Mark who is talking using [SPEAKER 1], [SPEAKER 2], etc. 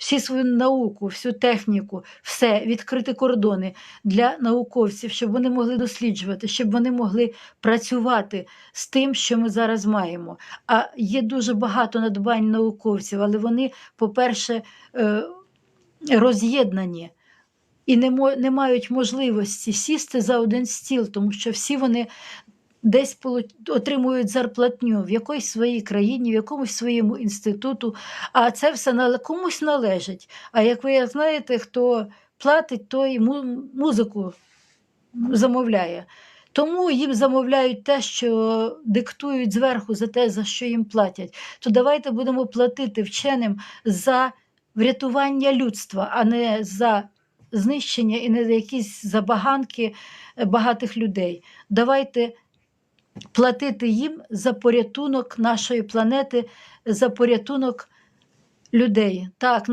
[SPEAKER 1] всі свою науку, всю техніку, все, відкрити кордони для науковців, щоб вони могли досліджувати, щоб вони могли працювати з тим, що ми зараз маємо. А є дуже багато надбань науковців, але вони, по-перше, е, роз'єднані і не мають можливості сісти за один стіл, тому що всі вони десь отримують зарплатню в якоїсь своїй країні, в якомусь своєму інституту, а це все комусь належить. А як ви знаєте, хто платить, той му- музику замовляє. Тому їм замовляють те, що диктують зверху за те, за що їм платять. То давайте будемо платити вченим за врятування людства, а не за знищення і не за якісь забаганки е, багатих людей. Давайте платити їм за порятунок нашої планети, за порятунок людей. Так,